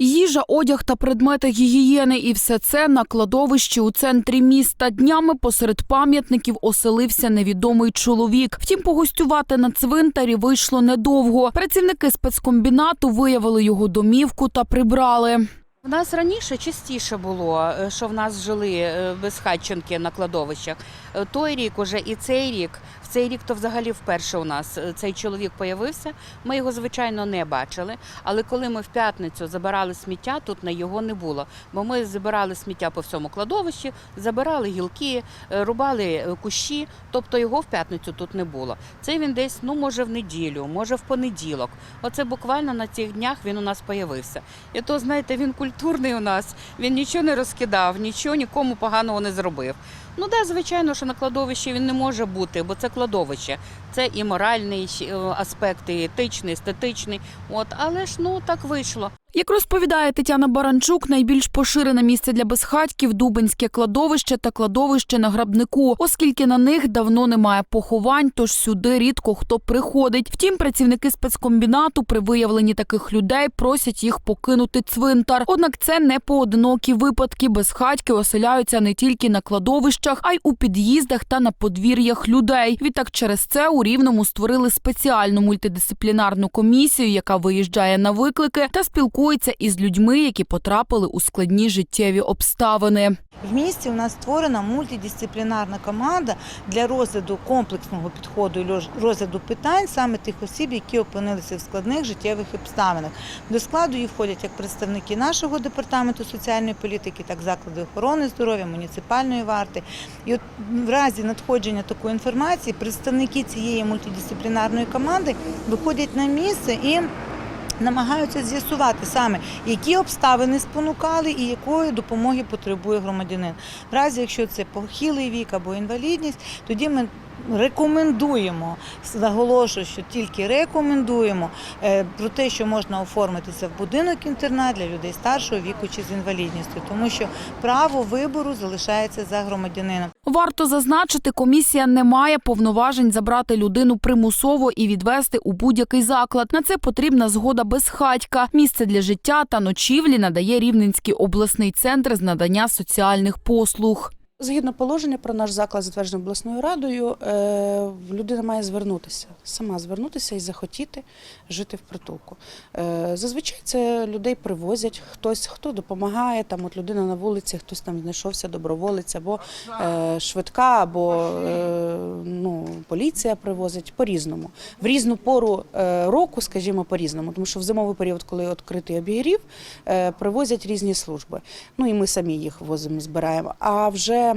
Їжа, одяг та предмети гігієни і все це на кладовищі у центрі міста. Днями посеред пам'ятників оселився невідомий чоловік. Втім, погостювати на цвинтарі вийшло недовго. Працівники спецкомбінату виявили його домівку та прибрали. У нас раніше частіше було, е, що в нас жили е, безхатченки на кладовищах. Е, Той рік уже і цей рік. В цей рік то взагалі вперше у нас цей чоловік появився. Ми його, звичайно, не бачили. Але коли ми в п'ятницю забирали сміття, тут на його не було. Бо ми забирали сміття по всьому кладовищі, забирали гілки, рубали кущі, тобто його в п'ятницю тут не було. Це він десь, ну може, в неділю, може в понеділок. Оце буквально на цих днях він у нас появився. І то, знаєте, він культурний у нас, він нічого не розкидав, нічого нікому поганого не зробив. Ну да, звичайно, що на кладовищі він не може бути, бо це кладовище. Це і моральний е, аспект, і етичний, естетичний. От, але ж ну так вийшло. Як розповідає Тетяна Баранчук, найбільш поширене місце для безхатьків Дубинське кладовище та кладовище на грабнику, оскільки на них давно немає поховань, тож сюди рідко хто приходить. Втім, працівники спецкомбінату при виявленні таких людей просять їх покинути цвинтар. Однак це не поодинокі випадки. Безхатьки оселяються не тільки на кладовищах, а й у під'їздах та на подвір'ях людей. Відтак, через це у рівному створили спеціальну мультидисциплінарну комісію, яка виїжджає на виклики та спілкується із людьми, які потрапили у складні життєві обставини. В місті у нас створена мультидисциплінарна команда для розгляду комплексного підходу і розгляду питань саме тих осіб, які опинилися в складних життєвих обставинах. До складу її входять як представники нашого департаменту соціальної політики, так заклади охорони здоров'я, муніципальної варти. І от в разі надходження такої інформації представники цієї мультидисциплінарної команди виходять на місце і намагаються з'ясувати саме, які обставини спонукали і якої допомоги потребує громадянин. В разі, якщо це похилий вік або інвалідність, тоді ми рекомендуємо, наголошую, що тільки рекомендуємо е, про те, що можна оформитися в будинок інтернат для людей старшого віку чи з інвалідністю, тому що право вибору залишається за громадянином. Варто зазначити, комісія не має повноважень забрати людину примусово і відвести у будь-який заклад. На це потрібна згода безхатька. Місце для життя та ночівлі надає Рівненський обласний центр з надання соціальних послуг. Згідно положення про наш заклад, затверджений обласною радою, е, людина має звернутися, сама звернутися і захотіти жити в притулку. Е, Зазвичай це людей привозять, хтось хто допомагає. Там от людина на вулиці, хтось там знайшовся доброволець, або е, швидка, або ну, поліція привозить по-різному. В різну пору року, скажімо, по-різному, тому що в зимовий період, коли відкритий обігрів, привозять різні служби. Ну і ми самі їх возимо, збираємо. А вже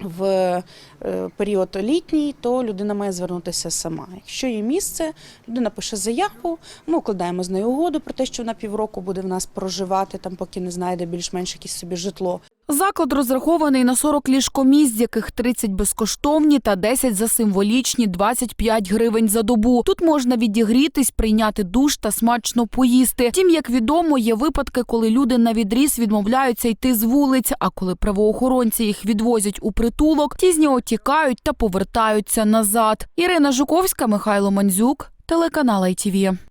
в е, період літній, то людина має звернутися сама. Якщо є місце, людина пише заяву, ми укладаємо з нею угоду про те, що вона півроку буде в нас проживати, там поки не знайде більш-менш якесь собі житло. Заклад розрахований на 40 ліжкомісць, з яких 30 безкоштовні та 10 за символічні 25 гривень за добу. Тут можна відігрітись, прийняти душ та смачно поїсти. Втім, як відомо, є випадки, коли люди на відріз відмовляються йти з вулиць, а коли правоохоронці їх відвозять у притулок, ті з нього тікають та повертаються назад. Ірина Жуковська, Михайло Мандзюк, телеканал ITV.